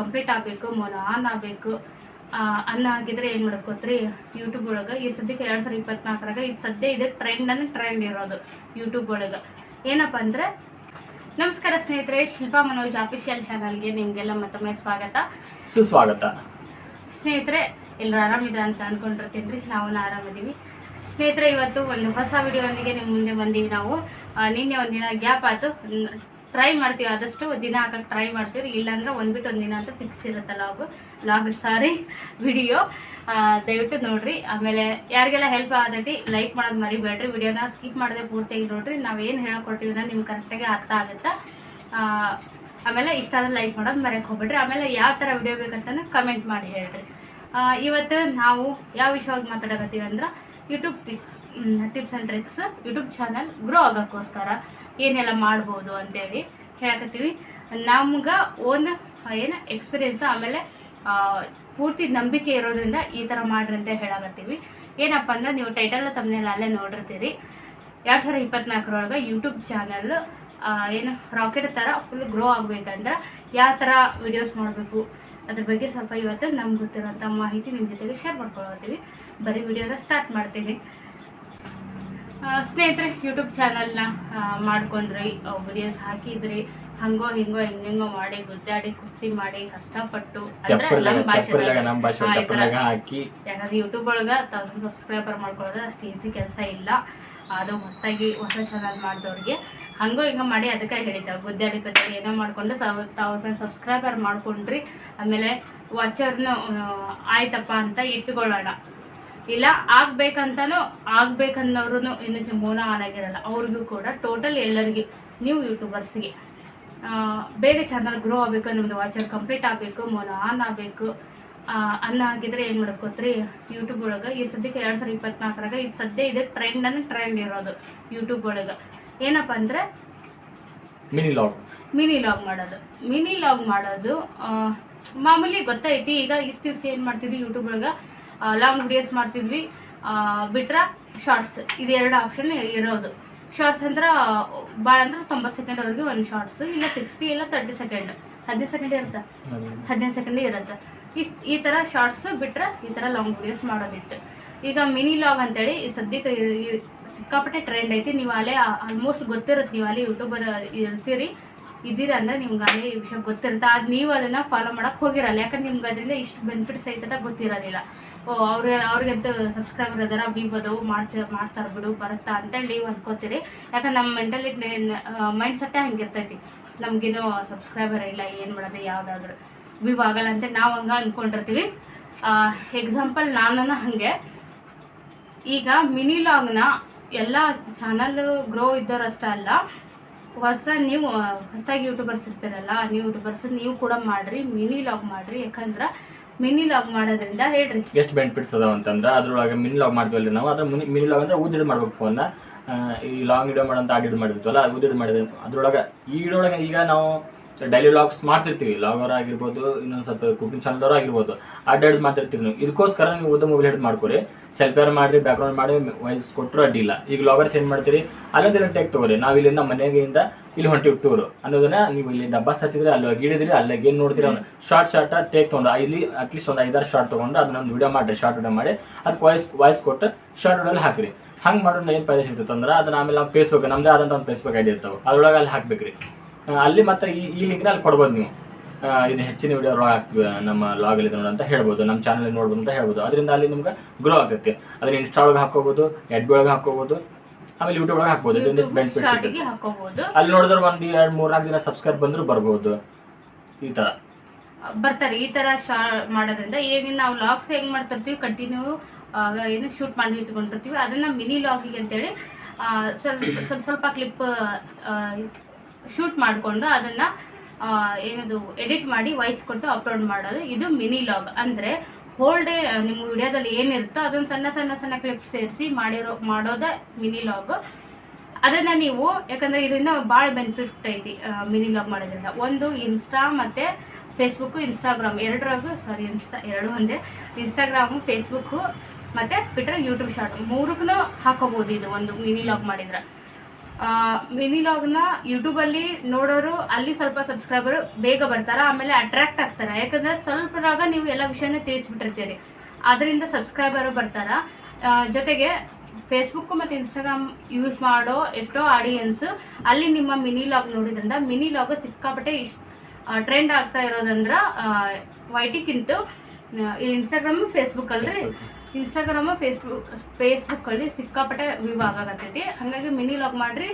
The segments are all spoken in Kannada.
ಕಂಪ್ಲೀಟ್ ಆಗಬೇಕು ಮೊನ ಆನ್ ಆಗಬೇಕು. ಅನ್ನ ಆಗಿದ್ರೆ ಏನು ಮಾಡಬೇಕು ಗೊತ್ತ್ರಿ? ಯೂಟ್ಯೂಬ್ ಒಳಗೆ ಈ ಸದ್ಯಕ್ಕೆ ಎರಡು ಸಾವಿರದ ಇಪ್ಪತ್ನಾಲ್ಕರಾಗ ಇದು ಸದ್ಯ ಇದೆ ಟ್ರೆಂಡ್ ಅಂದ್ರೆ ಟ್ರೆಂಡ್ ಇರೋದು ಯೂಟ್ಯೂಬ್ ಒಳಗೆ. ಏನಪ್ಪ ಅಂದರೆ ನಮಸ್ಕಾರ ಸ್ನೇಹಿತರೆ ಶಿಲ್ಪಾ ಮನೋಜ್ ಅಫಿಷಿಯಲ್ ಚಾನಲ್ಗೆ ನಿಮಗೆಲ್ಲ ಮತ್ತೊಮ್ಮೆ ಸ್ವಾಗತ. ಸುಸ್ವಾಗತ. ಸ್ನೇಹಿತರೆ ಎಲ್ಲರೂ ಆರಾಮಿದ್ರ ಅಂತ ಅನ್ಕೊಂಡಿರ್ತೀನಿ ರೀ ನಾವು ಆರಾಮಿದ್ದೀವಿ ಸ್ನೇಹಿತರೆ ಇವತ್ತು ಒಂದು ಹೊಸ ವಿಡಿಯೋನಿಗೆ ನಿಮ್ಮ ಮುಂದೆ ಬಂದೀವಿ ನಾವು. ನಿನ್ನೆ ಒಂದಿನ ಗ್ಯಾಪ್ ಆಯ್ತು. ಟ್ರೈ ಮಾಡ್ತೀವಿ, ಆದಷ್ಟು ದಿನ ಹಾಕಕ್ಕೆ ಟ್ರೈ ಮಾಡ್ತೀವಿ ಇಲ್ಲಾಂದ್ರೆ ಒಂದ್ಬಿಟ್ಟು ದಿನ ಅಂತ ಫಿಕ್ಸ್ ಇರುತ್ತೆ ಲಾಗು ಲಾಗ್ ಸಾರಿ ವಿಡಿಯೋ ದಯವಿಟ್ಟು ನೋಡ್ರಿ. ಆಮೇಲೆ ಯಾರಿಗೆಲ್ಲ ಹೆಲ್ಪ್ ಆಗತೈತಿ ಲೈಕ್ ಮಾಡೋದು ಮರಿಬೇಡ್ರಿ. ವಿಡಿಯೋನ ಸ್ಕಿಪ್ ಮಾಡದೆ ಪೂರ್ತಿಯಾಗಿ ನೋಡ್ರಿ. ನಾವು ಏನು ಹೇಳ್ಕೊಟ್ಟಿವಿ ನಿಮ್ಗೆ ಕರೆಕ್ಟಾಗಿ ಅರ್ಥ ಆಗುತ್ತೆ? ಆಮೇಲೆ ಇಷ್ಟ ಆದ್ರೆ ಲೈಕ್ ಮಾಡೋದು ಮರೆಯಕ್ಕೆ ಹೋಗ್ಬೇಡ್ರಿ. ಆಮೇಲೆ ಯಾವ ಥರ ವಿಡಿಯೋ ಬೇಕಂತಲೂ ಕಮೆಂಟ್ ಮಾಡಿ ಹೇಳ್ರಿ. ಇವತ್ತು ನಾವು ಯಾವ ವಿಷಯವಾಗಿ ಮಾತಾಡಕತ್ತೀವಿ ಅಂದ್ರೆ YouTube tips tips and tricks YouTube channel grow ಆಗೋಕ್ಕೋಸ್ಕರ ಏನೆಲ್ಲ ಮಾಡ್ಬೋದು ಅಂತೇಳಿ ಹೇಳಕತ್ತೀವಿ. ನಮ್ಗೆ ಒಂದು, ಏನು ಎಕ್ಸ್ಪೀರಿಯೆನ್ಸ್ ಆಮೇಲೆ ಪೂರ್ತಿ ನಂಬಿಕೆ ಇರೋದ್ರಿಂದ ಈ ಥರ ಮಾಡ್ರಿ ಅಂತ ಹೇಳಕತ್ತೀವಿ. ಏನಪ್ಪ ಅಂದ್ರೆ ನೀವು ಟೈಟಲ್ ತಮ್ಮನೆಲ್ಲ ಅಲ್ಲೇ ನೋಡಿರ್ತೀರಿ. ಎರಡು ಸಾವಿರದ ಇಪ್ಪತ್ನಾಲ್ಕರೊಳಗೆ ಯೂಟ್ಯೂಬ್ ಚಾನಲ್ ಏನು ರಾಕೆಟ್ ಥರ ಫುಲ್ ಗ್ರೋ ಆಗಬೇಕಂದ್ರೆ ಯಾವ ಥರ ವಿಡಿಯೋಸ್ ಮಾಡಬೇಕು, ಅದ್ರ ಬಗ್ಗೆ ಸ್ವಲ್ಪ ಇವತ್ತು ನಮ್ಗೆ ಗೊತ್ತಿರೋಂಥ ಮಾಹಿತಿ ನಿಮ್ಮ ಜೊತೆಗೆ ಶೇರ್ ಮಾಡ್ಕೊಳತ್ತೀವಿ ಬರೀ ವಿಡಿಯೋನ ಸ್ಟಾರ್ಟ್ ಮಾಡ್ತೀನಿ. ಸ್ನೇಹಿತರೆ ಯೂಟ್ಯೂಬ್ ಚಾನಲ್ನ ಮಾಡ್ಕೊಂಡ್ರಿ. ವಿಡಿಯೋಸ್ ಹಾಕಿದ್ರಿ. ಹಂಗೋ ಹಿಂಗೋ ಹೆಂಗೆಂಗೋ ಮಾಡಿ ಗುದ್ದಾಡಿ ಕುಸ್ತಿ ಮಾಡಿ ಕಷ್ಟಪಟ್ಟು. ಯಾಕಂದ್ರೆ ಯೂಟ್ಯೂಬ್ ಒಳಗ ತೌಸಂಡ್ ಸಬ್ಸ್ಕ್ರೈಬರ್ ಮಾಡ್ಕೊಳ್ಳೋದು ಅಷ್ಟು ಈಸಿ ಕೆಲಸ ಇಲ್ಲ. ಅದು ಹೊಸದಾಗಿ ಹೊಸ ಚಾನಲ್ ಮಾಡಿದವ್ರಿಗೆ. ಹಂಗೋ ಹಿಂಗ ಮಾಡಿ ಅದಕ್ಕೆ ಹೇಳಿದ್ದಾವೆ. ಗುದ್ದಾಡಿ ಕದ್ದಾಡಿ ಏನೋ ಮಾಡ್ಕೊಂಡು ಸಾವ್ ತೌಸಂಡ್ ಸಬ್ಸ್ಕ್ರೈಬರ್ ಮಾಡ್ಕೊಂಡ್ರಿ. ಆಮೇಲೆ ವಾಚರ್ನು ಆಯ್ತಪ್ಪ ಅಂತ ಇಟ್ಕೊಳ್ಳೋಣ. ಇಲ್ಲ ಆಗ್ಬೇಕಂತನೂ ಆಗ್ಬೇಕನ್ನೋರು ಇನ್ನು ಮೌನ ಆಗಿರಲ್ಲ ಅವ್ರಿಗೂ ಕೂಡ ಟೋಟಲ್ ಎಲ್ಲರಿಗೂ ನ್ಯೂ ಯೂಟ್ಯೂಬರ್ಸ್ಗೆ ಬೇಗ ಚಾನಲ್ ಗ್ರೋ ಆಗಬೇಕು ನಿಮ್ಮದು ವಾಚರ್ ಕಂಪ್ಲೀಟ್ ಆಗಬೇಕು ಮೌನ ಆನ್ ಆಗಬೇಕು. ಅನ್ನ ಆಗಿದ್ರೆ ಏನು ಮಾಡಬೇಕು ಗೊತ್ತ್ರಿ? ಯೂಟ್ಯೂಬ್ ಒಳಗೆ ಈ ಸದ್ಯಕ್ಕೆ ಎರಡು ಸಾವಿರದ ಇಪ್ಪತ್ನಾಲ್ಕರಾಗ ಈಗ ಸದ್ಯ ಇದೆ ಟ್ರೆಂಡ್ ಅಂದ್ರೆ ಟ್ರೆಂಡ್ ಇರೋದು ಯೂಟ್ಯೂಬ್ ಒಳಗೆ. ಏನಪ್ಪ ಅಂದರೆ ಮಿನಿ ಲಾಗ್ ಮಿನಿ ಲಾಗ್ ಮಾಡೋದು. ಮಿನಿ ಲಾಗ್ ಮಾಡೋದು ಆ, ಮಾಮೂಲಿ ಗೊತ್ತೈತಿ ಈಗ ಇಷ್ಟು ದಿವಸ ಏನು ಮಾಡ್ತಿದ್ವಿ ಯೂಟ್ಯೂಬ್ ಒಳಗೆ? ಲಾಂಗ್ ವಿಡಿಯೋಸ್ ಮಾಡ್ತಿದ್ವಿ. ಬಿಟ್ರೆ ಶಾರ್ಟ್ಸ್ ಇದು ಎರಡು ಆಪ್ಷನ್ ಇರೋದು. ಶಾರ್ಟ್ಸ್ ಅಂದ್ರೆ ಭಾಳ ಅಂದ್ರೆ ತೊಂಬತ್ತು ಸೆಕೆಂಡ್ವರೆಗೆ ಒಂದು ಶಾರ್ಟ್ಸ್ ಇಲ್ಲ ಸಿಕ್ಸ್ಟಿ ಇಲ್ಲ ತರ್ಟಿ ಸೆಕೆಂಡ್ ಹದಿನೈದು ಸೆಕೆಂಡ್ ಇರುತ್ತೆ? ಹದಿನೈದು ಸೆಕೆಂಡ್ ಇರುತ್ತೆ. ಇಷ್ಟು ಈ ಥರ ಶಾರ್ಟ್ಸ್ ಬಿಟ್ರೆ ಈ ಥರ ಲಾಂಗ್ ವಿಡಿಯೋಸ್ ಮಾಡೋದಿತ್ತು. ಈಗ ಮಿನಿ ಲಾಗ್ ಅಂತೇಳಿ ಈ ಸದ್ಯಕ್ಕೆ ಸಿಕ್ಕಾಪಟ್ಟೆ ಟ್ರೆಂಡ್ ಐತಿ. ನೀವು ಅಲ್ಲೇ ಆಲ್ಮೋಸ್ಟ್ ಗೊತ್ತಿರುತ್ತೆ. ನೀವು ಅಲ್ಲಿ ಯೂಟ್ಯೂಬರ್ ಇರ್ತೀರಿ. ಇದ್ದೀರ ಅಂದ್ರೆ ನಿಮ್ಗೆ ಅದೇ ವಿಷಯ ಗೊತ್ತಿರುತ್ತೆ. ಅದು ನೀವು ಅದನ್ನ ಫಾಲೋ ಮಾಡಕ್ಕೆ ಹೋಗಿರಲ್ಲ. ಯಾಕಂದ್ರೆ ನಿಮ್ಗೆ ಅದರಿಂದ ಇಷ್ಟು ಬೆನಿಫಿಟ್ಸ್ ಐತದ ಗೊತ್ತಿರೋದಿಲ್ಲ. ಓ, ಅವ್ರ ಅಂತ ಸಬ್ಸ್ಕ್ರೈಬರ್ ಅದಾರ ವ್ಯೂ ಅದಾವು, ಮಾಡ್ತ, ಮಾಡ್ತಾರೆ ಬಿಡು, ಬರುತ್ತಾ ಅಂತೇಳಿ ನೀವು ಅಂದ್ಕೋತೀರಿ ಯಾಕಂದ್ರೆ ನಮ್ಮ ಮೆಂಟಲಿಟಿ ಮೈಂಡ್ ಸೆಟ್ಟೇ ಹಂಗಿರ್ತೈತಿ. ನಮಗೇನೋ ಸಬ್ಸ್ಕ್ರೈಬರ್ ಇಲ್ಲ, ಏನು ಮಾಡೋದು, ಯಾವುದಾದ್ರು ವ್ಯೂ ಆಗಲ್ಲ ಅಂತ ನಾವು ಹಂಗೆ ಅಂದ್ಕೊಂಡಿರ್ತೀವಿ ಎಕ್ಸಾಂಪಲ್ ನಾನು ಹಾಗೆ. ಈಗ ಮಿನಿ ಲಾಗ್ನ ಎಲ್ಲ ಚಾನಲ್ ಗ್ರೋ ಇದ್ದವರಷ್ಟೇ ಅಲ್ಲ ಹೊಸ ನೀವು ಹೊಸದಾಗಿ ಯೂಟ್ಯೂಬರ್ಸ್ ಇರ್ತೀರಲ್ಲ, ನೀವು ಯೂಟ್ಯೂಬರ್ಸ್ ನೀವು ಕೂಡ ಮಾಡ್ರಿ ಮಿನಿ ಲಾಗ್ ಮಾಡ್ರಿ. ಯಾಕಂದ್ರೆ ಮಿನಿ ಲಾಗ್ ಮಾಡೋದ್ರಿಂದ ಹೇಳ್ರಿ. ಎಷ್ಟು ಬೆನಿಫಿಟ್ಸ್ ಅದಾವ ಅಂತಂದ್ರೆ, ಅದ್ರೊಳಗೆ ಮಿನಿ ಲಾಗ್ ಮಾಡ್ತೀವಲ್ಲ ನಾವು. ಅದ್ರ ಮಿನಿ ಮಿನಿ ಲಾಗ್ ಅಂದ್ರೆ ಊದಿಡ್ ಮಾಡ್ಬೇಕು ಫೋನ್ನ ಈ ಲಾಂಗ್ ವಿಡಿಯೋ ಅಂತ ಆಡಿಡ್ ಮಾಡಿರ್ತೀವಲ್ಲ, ಅದು ಊದಿಡ್ ಮಾಡಿದ್ರೆ ಅದ್ರೊಳಗೆ ಈ ವಿಡಿಯೋಳಗೆ ಈಗ ನಾವು ಡೈಲಿ ಲಾಗ್ಸ್ ಮಾಡ್ತಿರ್ತೀವಿ. ಲಾಗರ್ ಆಗಿರ್ಬೋದು ಇನ್ನೊಂದು ಸ್ವಲ್ಪ ಕುಕಿಂಗ್ ಚಾನಲ್ದವ್ರು ಆಗಿರ್ಬೋದು. ಅಡ್ಡಾಡ್ ಮಾಡ್ತಿರ್ತೀವಿ ನೀವು. ಇದಕ್ಕೋಸ್ಕರ ನೀವು ಉದ್ದ ಮೊಬೈಲ್ ಹಿಡಿದು ಮಾಡ್ಕೊರಿ. ಸೆಲ್ಫೇರ್ ಮಾಡಿರಿ ಬ್ಯಾಕ್ಗ್ರೌಂಡ್ ಮಾಡಿ ವಾಯ್ಸ್ ಕೊಟ್ಟರು ಅಡ್ಡಿಲ್ಲ ಈಗ ಲಾಗರ್ಸ್ ಏನು ಮಾಡ್ತೀರಿ? ಅಲ್ಲೊಂದಿನ ಟೇಕ್ ತಗೋರಿ. ನಾವು ಇಲ್ಲಿಂದ ಮನೆಗಿಂದ ಇಲ್ಲಿ ಹೊಂಟಿವಿ ಟೂರು ಅನ್ನೋದನ್ನ ನೀವು ಇಲ್ಲಿಂದ ಬಸ್ ಹತ್ತಿದ್ರೆ ಅಲ್ಲಿ ಗಿಡಿದ್ರಿ ಅಲ್ಲಿಗೆ ಏನು ನೋಡ್ತೀರಿ ಅವ್ನು? ಶಾರ್ಟ್ ಶಾರ್ಟ್ ಟೇಕ್ ತೊಗೊಂಡು ಇಲ್ಲಿ ಅಟ್ಲೀಸ್ಟ್ ಒಂದು ಐದಾರು ಶಾರ್ಟ್ ತೊಗೊಂಡು ಅದನ್ನ ಒಂದು ವಿಡಿಯೋ ಮಾಡಿರಿ ಶಾರ್ಟ್ ವಿಡಿಯೋ ಮಾಡಿ. ಅದಕ್ಕೆ ವಾಯ್ಸ್ ವಾಯ್ಸ್ ಕೊಟ್ಟು ಶಾರ್ಟ್ ವಿಡಿಯೋಲ್ಲಿ ಹಾಕಿರಿ. ಹಂಗೆ ಮಾಡೋಣ ಏನು ಪ್ರದೇಶ ಸಿಗ್ತದೆ ಅಂದ್ರೆ ಅದನ್ನ ಆಮೇಲೆ ನಾವು ಫೇಸ್ಬುಕ್ ನಮ್ಮದೇ ಆದಂಥ ಒಂದು ಫೇಸ್ಬುಕ್ ಐಡಿ ಇರ್ತಾವೆ. ಅದ್ರೊಳಗೆ ಅಲ್ಲಿ ಹಾಕ್ಬೇಕ್ರಿ. ಆ, ಅಲ್ಲಿ ಮತ್ತೆ ಈ ಈ ಲಿಂಕ್ನ ಅಲ್ಲಿ ಕೊಡ್ಬೋದು ನೀವು. ಇದು ಹೆಚ್ಚಿನ ವಿಡಿಯೋ ಒಳಗೆ ಹಾಕ್ತೀವಿ ನಮ್ಮ ಲಾಗಲ್ಲಿ ನೋಡಿ ಅಂತ ಹೇಳ್ಬೋದು ನಮ್ಮ ಚಾನಲ್ ನೋಡ್ಬೋದು ಅಂತ ಹೇಳ್ಬೋದು. ಅದರಿಂದ ಅಲ್ಲಿ ನಿಮ್ಗೆ ಗ್ರೋ ಆಗುತ್ತೆ. ಅದನ್ನ ಇನ್ಸ್ಟಾ ಒಳಗೆ ಹಾಕೋಬೋದು ಎಡ್ ಒಳಗೆ ಹಾಕೋಬೋದು ಆಮೇಲೆ ಯೂಟ್ಯೂಬ್ ಒಳಗೆ ಹಾಕ್ಬೋದು. ಇದರಿಂದ ಬೆನಿಫಿಟ್ ಸಿಗುತ್ತೆ ಹಾಕೋಬಹುದು ಅಲ್ಲಿ ನೋಡಿದ್ರೆ ಒಂದು ಎರಡು ಮೂರು ನಾಲ್ಕು ದಿನ ಸಬ್ಸ್ಕ್ರೈಬ್ ಬಂದರೂ ಬರ್ಬೋದು. ಈ ಥರ ಬರ್ತಾರೆ. ಈ ತರ ಶಾ ಮಾಡೋದ್ರಿಂದ ಈಗ ನಾವು ಲಾಗ್ಸ್ ಹೆಂಗ್ ಮಾಡ್ತಿರ್ತೀವಿ ಕಂಟಿನ್ಯೂ ಏನು ಶೂಟ್ ಮಾಡಿ ಇಟ್ಕೊಂಡಿರ್ತೀವಿ. ಅದನ್ನ ಮಿನಿ ಲಾಗಿಗೆ ಅಂತೇಳಿ ಸ್ವಲ್ಪ ಸ್ವಲ್ಪ ಕ್ಲಿಪ್ ಶೂಟ್ ಮಾಡಿಕೊಂಡು ಅದನ್ನ ಏನದು ಎಡಿಟ್ ಮಾಡಿ ವಾಯ್ಸ್ ಕೊಟ್ಟು ಅಪ್ಲೋಡ್ ಮಾಡೋದು. ಇದು ಮಿನಿ ಲಾಗ್ ಅಂದ್ರೆ ಹೋಲ್ ಡೇ ನಿಮ್ಮ ವಿಡಿಯೋದಲ್ಲಿ ಏನಿರುತ್ತೋ ಅದನ್ನ ಸಣ್ಣ ಸಣ್ಣ ಸಣ್ಣ ಕ್ಲಿಪ್ ಸೇರಿಸಿ ಮಾಡಿರೋ, ಮಾಡೋದ ಮಿನಿ ಲಾಗ್ ಅದನ್ನ ನೀವು, ಯಾಕಂದ್ರೆ ಇದರಿಂದ ಭಾಳ ಬೆನಿಫಿಟ್ ಐತಿ ಮಿನಿ ಲಾಗ್ ಮಾಡೋದ್ರಿಂದ. ಒಂದು ಇನ್ಸ್ಟಾ ಮತ್ತೆ ಫೇಸ್ಬುಕ್ ಇನ್ಸ್ಟಾಗ್ರಾಮ್ ಎರಡರಾಗೂ ಸಾರಿ ಇನ್ಸ್ಟಾ ಎರಡು ಒಂದೇ. ಇನ್ಸ್ಟಾಗ್ರಾಮು ಫೇಸ್ಬುಕ್ಕು ಮತ್ತೆ ಟ್ವಿಟರ್ ಯೂಟ್ಯೂಬ್ ಶಾರ್ಟ್ ಮೂರಕ್ಕೂ ಹಾಕೋಬಹುದು ಇದು ಒಂದು ಮಿನಿ ಲಾಗ್ ಮಾಡಿದ್ರೆ. ಮಿನಿ ಲಾಗ್ನ ಯೂಟ್ಯೂಬಲ್ಲಿ ನೋಡೋರು, ಅಲ್ಲಿ ಸ್ವಲ್ಪ ಸಬ್ಸ್ಕ್ರೈಬರ್ ಬೇಗ ಬರ್ತಾರೆ, ಆಮೇಲೆ ಅಟ್ರಾಕ್ಟ್ ಆಗ್ತಾರೆ. ಯಾಕಂದ್ರೆ ಸ್ವಲ್ಪದಾಗ ನೀವು ಎಲ್ಲ ವಿಷಯನ ತಿಳಿಸ್ಬಿಟ್ಟಿರ್ತೀರಿ. ಅದರಿಂದ ಸಬ್ಸ್ಕ್ರೈಬರ್ ಬರ್ತಾರ. ಜೊತೆಗೆ ಫೇಸ್ಬುಕ್ ಮತ್ತು ಇನ್ಸ್ಟಾಗ್ರಾಮ್ ಯೂಸ್ ಮಾಡೋ ಎಷ್ಟೋ ಆಡಿಯನ್ಸ್ ಅಲ್ಲಿ ನಿಮ್ಮ ಮಿನಿ ಲಾಗ್ ನೋಡಿದ್ರಿಂದ, ಮಿನಿ ಲಾಗ್ ಸಿಕ್ಕಾಪಟ್ಟೆ ಇಷ್ಟು ಟ್ರೆಂಡ್ ಆಗ್ತಾ ಇರೋದಂದ್ರೆ ವೈಟಿಕ್ಕಿಂತ ಇನ್ಸ್ಟಾಗ್ರಾಮ್ ಫೇಸ್ಬುಕ್ ಅಲ್ರಿ? ಇನ್ಸ್ಟಾಗ್ರಾಮ್ ಫೇಸ್ಬುಕ್ ಫೇಸ್ಬುಕ್ ಅಲ್ಲಿ ಸಿಕ್ಕಾಪಟ್ಟೆ ವ್ಯೂ ಆಗಾಕತ್ತೈತಿ. ಹಾಗಾಗಿ ಮಿನಿ ಲಾಗ್ ಮಾಡ್ರಿ.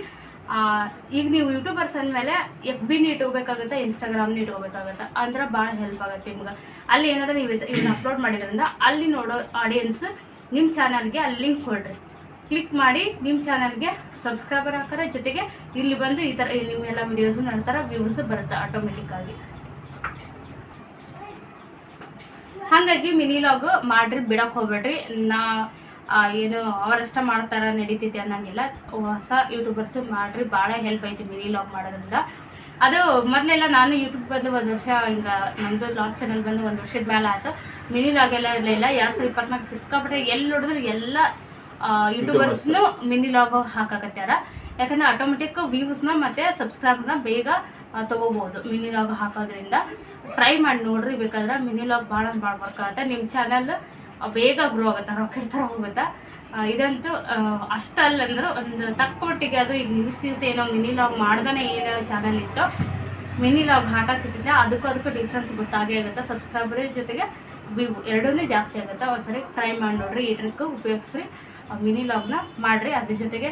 ಈಗ ನೀವು ಯೂಟ್ಯೂಬರ್ಸ್ ಅಂದಮೇಲೆ ಎಫ್ ಬಿನ ಇನ್ಸ್ಟಾಗ್ರಾಮ್ ಇನ್ಸ್ಟಾಗ್ರಾಮ್ನ ಇಟ್ಕೋಬೇಕಾಗತ್ತೆ ಅಂದ್ರೆ ಭಾಳ ಹೆಲ್ಪ್ ಆಗುತ್ತೆ ನಿಮ್ಗೆ. ಅಲ್ಲಿ ಏನಾದರೂ ನೀವು ಇದನ್ನ ಅಪ್ಲೋಡ್ ಮಾಡಿದ್ರಿಂದ ಅಲ್ಲಿ ನೋಡೋ ಆಡಿಯನ್ಸ್ ನಿಮ್ಮ ಚಾನಲ್ಗೆ ಅಲ್ಲಿ ಲಿಂಕ್ ಕೊಡ್ರಿ. ಕ್ಲಿಕ್ ಮಾಡಿ ನಿಮ್ಮ ಚಾನಲ್ಗೆ ಸಬ್ಸ್ಕ್ರೈಬರ್ ಹಾಕೋರ ಜೊತೆಗೆ ಇಲ್ಲಿ ಬಂದು ಈ ಥರ ನಿಮ್ಮೆಲ್ಲ ವಿಡಿಯೋಸ್ ನೋಡ್ತಾರೆ ವ್ಯೂಸ್ ಬರುತ್ತೆ ಆಟೋಮೆಟಿಕ್ ಆಗಿ ಹಾಗಾಗಿ ಮಿನಿ ಲಾಗ್ ಮಾಡ್ರಿ ಬಿಡಕ್ಕೆ ಹೋಗ್ಬೇಡ್ರಿ. ನಾ ಏನು ಅವರಷ್ಟ ಮಾಡ್ತಾರ ನಡೀತೈತಿ ಅನ್ನಂಗಿಲ್ಲ. ಹೊಸ ಯೂಟ್ಯೂಬರ್ಸ್ ಮಾಡ್ರಿ ಭಾಳ ಹೆಲ್ಪ್ ಐತಿ ಮಿನಿ ಲಾಗ್ ಮಾಡೋದ್ರಿಂದ. ಅದು ಮೊದಲೆಲ್ಲ ನಾನು ಯೂಟ್ಯೂಬ್ ಬಂದು ಒಂದು ವರ್ಷ ಹಿಂಗೆ ನಮ್ಮದು ಲಾಗ್ ಚಾನಲ್ ಬಂದು ಒಂದು ವರ್ಷದ ಮೇಲೆ ಆಯ್ತು ಮಿನಿ ಲಾಗ್ ಎಲ್ಲ ಇರಲಿಲ್ಲ. ಎರಡು ಸಾವಿರದ ಇಪ್ಪತ್ನಾಲ್ಕು ಸಿಕ್ಕಾಪಟ್ಟೆ ಎಲ್ಲಿ ನೋಡಿದ್ರು ಎಲ್ಲ ಯೂಟ್ಯೂಬರ್ಸ್ನು ಮಿನಿ ಲಾಗ್ ಹಾಕಾಕತ್ಯಾರ ಯಾಕಂದ್ರೆ ಆಟೋಮೆಟಿಕ್ ವ್ಯೂಸ್ನ ಮತ್ತು ಸಬ್ಸ್ಕ್ರೈಬ್ನ ಬೇಗ ತೊಗೋಬೋದು ಮಿನಿ ಲಾಗ್ ಹಾಕೋದ್ರಿಂದ. ಟ್ರೈ ಮಾಡಿ ನೋಡ್ರಿ, ಬೇಕಾದ್ರೆ ಮಿನಿ ಲಾಗ್ ಭಾಳ ಭಾಳ ವರ್ಕ್ ಆಗುತ್ತೆ. ನಿಮ್ಮ ಚಾನಲ್ ಬೇಗ ಗ್ರೋ ಆಗುತ್ತೆ ರಾಕೆಟ್ ಥರ ಹೋಗುತ್ತೆ ಇದಂತೂ ಅಷ್ಟಲ್ಲಂದ್ರೆ ಅಷ್ಟಲ್ಲ ಒಂದು ತಕ್ಕ ಮಟ್ಟಿಗೆ ಅದು ಈಗ ನ್ಯೂಸ್ ದಿವಸ ಏನೋ ಮಿನಿ ಲಾಗ್ ಮಾಡ್ದೇ ಏನೋ ಚಾನಲ್ ಇತ್ತು ಮಿನಿ ಲಾಗ್ ಹಾಕಿದ್ದೆ ಅದಕ್ಕೂ ಅದಕ್ಕೂ ಡಿಫ್ರೆನ್ಸ್ ಗೊತ್ತಾಗೇ ಆಗುತ್ತೆ. ಸಬ್ಸ್ಕ್ರೈಬರ್ ಜೊತೆಗೆ ವ್ಯೂ ಎರಡೂ ಜಾಸ್ತಿ ಆಗುತ್ತೆ. ಒಂದ್ಸರಿ ಟ್ರೈ ಮಾಡಿ ನೋಡ್ರಿ, ಈ ಟ್ರಿಕ್ ಉಪಯೋಗಿಸ್ರಿ ಮಿನಿ ಲಾಗ್ನ ಮಾಡ್ರಿ. ಅದ್ರ ಜೊತೆಗೆ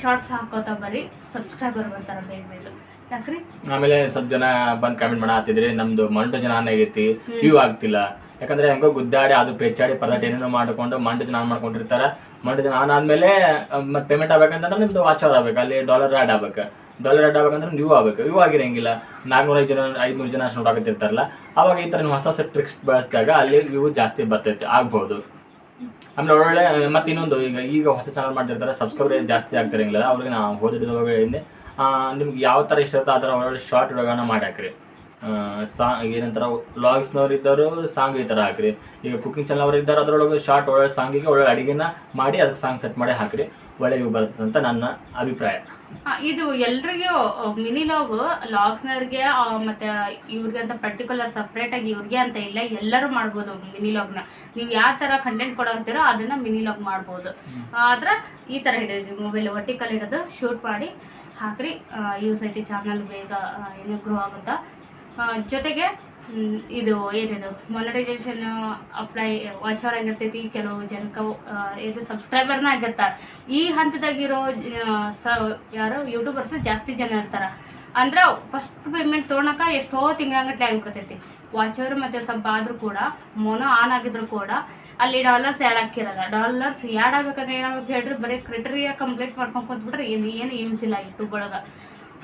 ಶಾರ್ಟ್ಸ್ ಹಾಕೋತಾ ಬರ್ರಿ. ಸಬ್ಸ್ಕ್ರೈಬರ್ ಬರ್ತಾರೆ ಬೇಗ ಬೇಗ ಯಾಕ್ರಿ? ಆಮೇಲೆ ಸ್ವಲ್ಪ ಜನ ಬಂದ್ ಕಮೆಂಟ್ ಮಾಡತ್ತಿದ್ರಿ ನಮ್ದು ಮಂಟು ಜನ ಆಗೈತಿ ವ್ಯೂ ಆಗ್ತಿಲ್ಲ. ಯಾಕಂದ್ರೆ ಹೆಂಗೋ ಗುದ್ದಾಡಿ ಅದು ಪೆಚ್ಚಾಡಿ ಪದಾರ್ಥ ಏನೇನೋ ಮಾಡ್ಕೊಂಡು ಮಂಟು ಜನ ಆನ್ ಮಾಡ್ಕೊಂಡಿರ್ತಾರ. ಮಂಟು ಜನ ಆನ್ ಆದ್ಮೇಲೆ ಮತ್ತೆ ಪೇಮೆಂಟ್ ಆಗ್ಬೇಕಂತಂದ್ರೆ ನಿಮ್ದು ವಾಚ್ ಅವರ್ ಆಗ್ಬೇಕು. ಅಲ್ಲಿ ಡಾಲರ್ ಆ್ಯಡ್ ಆಗ್ಬೇಕು. ಡಾಲರ್ ಆ್ಯಡ್ ಆಗ್ಬೇಕಂದ್ರೆ ನೀವು ಆಗ್ಬೇಕು. ಇವು ಆಗಿರಂಗಿಲ್ಲ. ನಾಲ್ಕುನೂರ ಐದು ಜನ ಐದುನೂರು ಜನ ಅಷ್ಟು ನೋಡಾಕತ್ತಿರ್ತಾರಲ್ಲ. ಅವಾಗ ಈ ಥರ ನೀವು ಹೊಸ ಹೊಸ ಟ್ರಿಕ್ಸ್ ಬಳಸಿದಾಗ ಅಲ್ಲಿ ವ್ಯೂ ಜಾಸ್ತಿ ಬರ್ತೈತೆ ಆಗ್ಬೋದು. ಆಮೇಲೆ ಒಳ್ಳೊಳ್ಳೆ ಮತ್ತೆ ಇನ್ನೊಂದು ಈಗ ಈಗ ಹೊಸ ಚಾನಲ್ ಮಾಡ್ತಿರ್ತಾರೆ ಸಬ್ಸ್ಕ್ರೈಬರ್ ಜಾಸ್ತಿ ಆಗ್ತಿರಂಗಿಲ್ಲ, ಅವ್ರಿಗೆ ನಾವು ಹೋದ ಹೇಳಿದ್ದೆ ನಿಮ್ಗೆ ಯಾವ ಥರ ಇಷ್ಟ ಇರುತ್ತೋ ಆ ಥರ ಒಳ್ಳೊಳ್ಳೆ ಶಾರ್ಟ್ ವಿಡಿಯೋಗಳನ್ನ ಮಾಡಿ ಹಾಕ್ರಿ. ಸಾ ಏನಂತಾರ ವ್ಲಾಗ್ಸ್ನವ್ರು ಇದ್ದವರು ಸಾಂಗ್ ಈ ಥರ ಹಾಕ್ರಿ. ಈಗ ಕುಕಿಂಗ್ ಚಾನಲ್ ಅವ್ರು ಇದ್ದಾರೆ ಅದರೊಳಗೆ ಶಾರ್ಟ್ ಒಳ್ಳೆ ಸಾಂಗಿಗೆ ಒಳ್ಳೆ ಅಡುಗೆನ ಮಾಡಿ ಅದಕ್ಕೆ ಸಾಂಗ್ ಸೆಟ್ ಮಾಡಿ ಹಾಕ್ರಿ. ಒಳ್ಳೆ ವ್ಯೂ ಬರ್ತದೆ ಅಂತ ನನ್ನ ಅಭಿಪ್ರಾಯ. ಇದು ಎಲ್ರಿಗೂ ಮಿನಿ ಲಾಗ್ ಲಾಗ್ಸ್ನವ್ರಿಗೆ ಮತ್ತೆ ಇವ್ರಿಗೆ ಅಂತ ಪರ್ಟಿಕ್ಯುಲರ್ ಸಪ್ರೇಟ್ ಆಗಿ ಇವ್ರಿಗೆ ಅಂತ ಇಲ್ಲ ಎಲ್ಲರೂ ಮಾಡ್ಬೋದು ಮಿನಿ ಲಾಗ್ನ ನೀವು ಯಾವ ತರ ಕಂಟೆಂಟ್ ಕೊಡೋಗ್ತೀರೋ ಅದನ್ನ ಮಿನಿ ಲಾಗ್ ಮಾಡ್ಬೋದು. ಆದ್ರೆ ಈ ತರ ಹಿಡಿದ್ರಿ ಮೊಬೈಲ್ ವರ್ಟಿಕಲ್ ಹಿಡಿದು ಶೂಟ್ ಮಾಡಿ ಹಾಕ್ರಿ. ಯೂಸ್ ಐತಿ ಚಾನಲ್ ಬೇಗ ಏನು ಗ್ರೋ ಆಗುತ್ತಾ? ಜೊತೆಗೆ ಇದು ಏನೇನು ಮೊನಟೈಸೇಷನ್ ಅಪ್ಲೈ ವಾಚ್ ಅವರ್ ಆಗಿರ್ತೈತಿ, ಕೆಲವು ಜನಕ್ಕೆ ಇದು ಸಬ್ಸ್ಕ್ರೈಬರ್ನ ಆಗಿರ್ತಾರೆ. ಈ ಹಂತದಾಗಿರೋ ಸ, ಯಾರು ಯೂಟ್ಯೂಬರ್ಸ್ ಜಾಸ್ತಿ ಜನ ಇರ್ತಾರೆ. ಅಂದ್ರೆ ಫಸ್ಟ್ ಪೇಮೆಂಟ್ ತೊಗೊಳಕ ಎಷ್ಟೋ ತಿಂಗಳಂಗಟ್ಲೆ ಆಗಿಬಿಡ್ತೈತಿ ವಾಚ್ ಅವರ್ ಮತ್ತು ಸಬ್ ಆದರೂ ಕೂಡ ಮೊನೋ ಆನ್ ಆಗಿದ್ರು ಕೂಡ, ಅಲ್ಲಿ ಡಾಲರ್ಸ್ ಆ್ಯಡ್ ಹಾಕಿರಲ್ಲ ಡಾಲರ್ಸ್ ಆ್ಯಡ್ ಆಗ್ಬೇಕಂದ್ರೆ ಏನಾಗ್ಬೇಕು ಹೇಳ್ರಿ, ಬರೀ ಕ್ರಿಟರಿಯ ಕಂಪ್ಲೀಟ್ ಮಾಡ್ಕೊಂಡು ಕುಂತ್ಬಿಟ್ರೆ ಏನು ಏನು ಯೂಸ್ ಇಲ್ಲ ಯೂಟ್ಯೂಬ್ ಒಳಗೆ.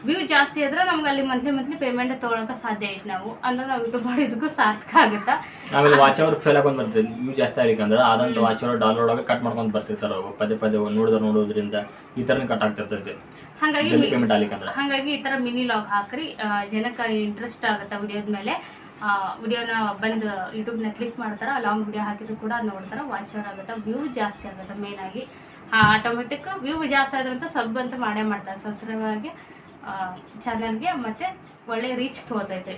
ವ್ಯೂ ಜಾಸ್ತಿ ಆದ್ರೆ ನಮ್ಗೆ ಅಲ್ಲಿ ಮಂತ್ಲಿ ಮಂತ್ಲಿ ಪೇಮೆಂಟ್ ತೊಗೊಳಕ್ಕೆ ಸಾಧ್ಯ ಐತಿ ನಾವು. ಅಂದ್ರೆ ನಾವು ಯೂಟ್ಯೂಬ್ ಮಾಡಿದ್ದಕ್ಕೂ ಸಾರ್ಥಕ ಆಗುತ್ತಾ. ಆಮೇಲೆ ವಾಚ್ ಅವರ್ ಫೇಲ್ ಆಗೊಂಡ್ ಬರ್ತದೆ ವ್ಯೂ ಜಾಸ್ತಿ ಆಗಿಕಂದ್ರೆ ಅದಂತ ವಾಚ್ ಅವರ್ ಡಾಲರ್ ಒಳಗೆ ಕಟ್ ಮಾಡ್ಕೊಂಡು ಬರ್ತಿರ್ತಾರ ಅವ್ರು. ಪದೇ ಪದೇ ನೋಡಿದ್ರೆ ನೋಡೋದ್ರಿಂದ ಈ ಥರನೇ ಕಟ್ ಆಗ್ತಿರ್ತೈತೆ. ಹಾಗಾಗಿ ಪೇಮೆಂಟ್ ಆಗ್ಲಿಕ್ಕಂದ್ರೆ ಹಾಗಾಗಿ ಈ ಥರ ಮಿನಿ ಲಾಗ್ ಹಾಕ್ರಿ. ಜನಕ್ಕೆ ಇಂಟ್ರೆಸ್ಟ್ ಆಗುತ್ತೆ ವಿಡಿಯೋದ ಮೇಲೆ. ವಿಡಿಯೋನ ಬಂದು ಯೂಟ್ಯೂಬ್ನ ಕ್ಲಿಕ್ ಮಾಡ್ತಾರ ಲಾಂಗ್ ವಿಡಿಯೋ ಹಾಕಿದ್ರು ಕೂಡ ನೋಡ್ತಾರ ವಾಚ್ ಅವರ್ ಆಗುತ್ತೆ. ವ್ಯೂ ಜಾಸ್ತಿ ಆಗುತ್ತೆ ಮೇನ್ ಆಗಿ. ಆಟೋಮೆಟಿಕ್ ವ್ಯೂ ಜಾಸ್ತಿ ಆದ್ರಂತ ಸಬ್ ಅಂತ ಮಾಡೇ ಮಾಡ್ತಾರೆ. ಸಬ್ಸ್ಕ್ರೈಬ್ ಆಗಿ ಚಾನಲ್ಗೆ ಮತ್ತೆ ಒಳ್ಳೆ ರೀಚ್ ತೋತೈತೆ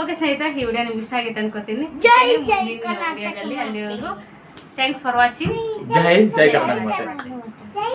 ಓಕೆ ಸ್ನೇಹಿತರೆ ಈ ವಿಡಿಯೋ ನಿಮ್ಗೆ ಇಷ್ಟ ಆಗಿತ್ತು ಅನ್ಕೋತೀನಿ. ವಿಡಿಯೋದಲ್ಲಿ ಅಲ್ಲಿವರೆಗೂ ಥ್ಯಾಂಕ್ಸ್ ಫಾರ್ ವಾಚಿಂಗ್ ಜೈ ಜೈ ಕರ್ನಾಟಕ ಮತ್ತೆ